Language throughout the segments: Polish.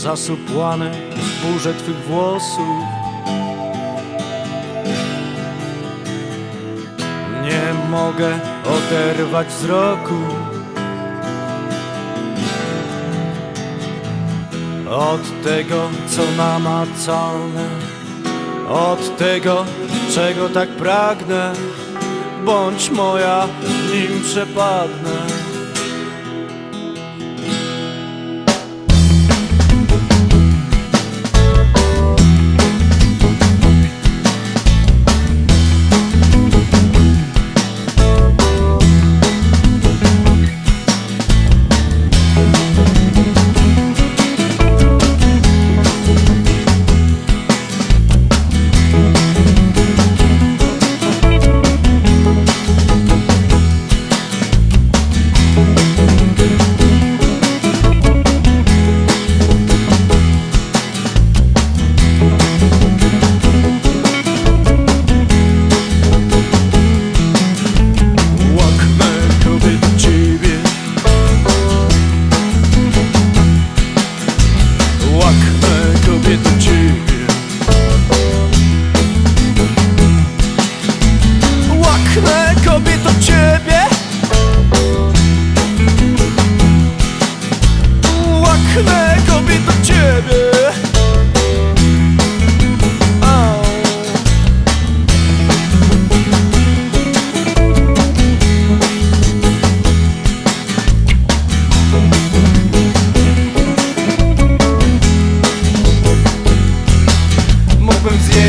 Zasupłany w burze twych włosów. Nie mogę oderwać wzroku Od tego, co namacalne Od tego, czego tak pragnę. Bądź moja, nim przepadnę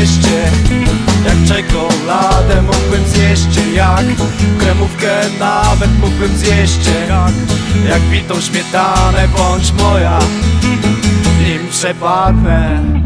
Cię jak czekoladę Mógłbym zjeść jak kremówkę Nawet mógłbym zjeść. Jak, jak bitą śmietanę Bądź moja, nim przepadnę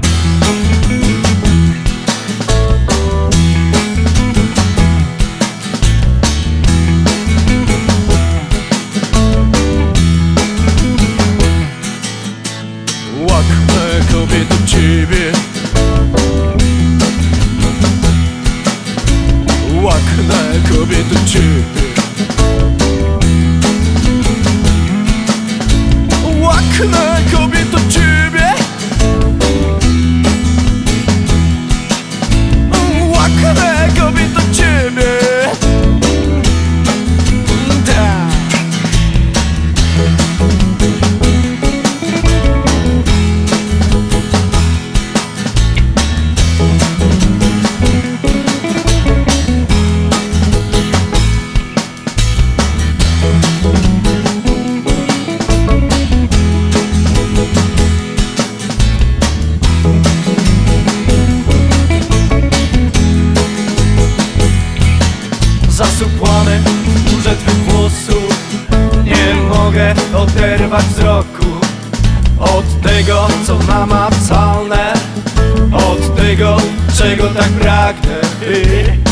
Zasupłany w górze twych włosów. Nie mogę oderwać wzroku Od tego, co namacalne Od tego, czego tak pragnę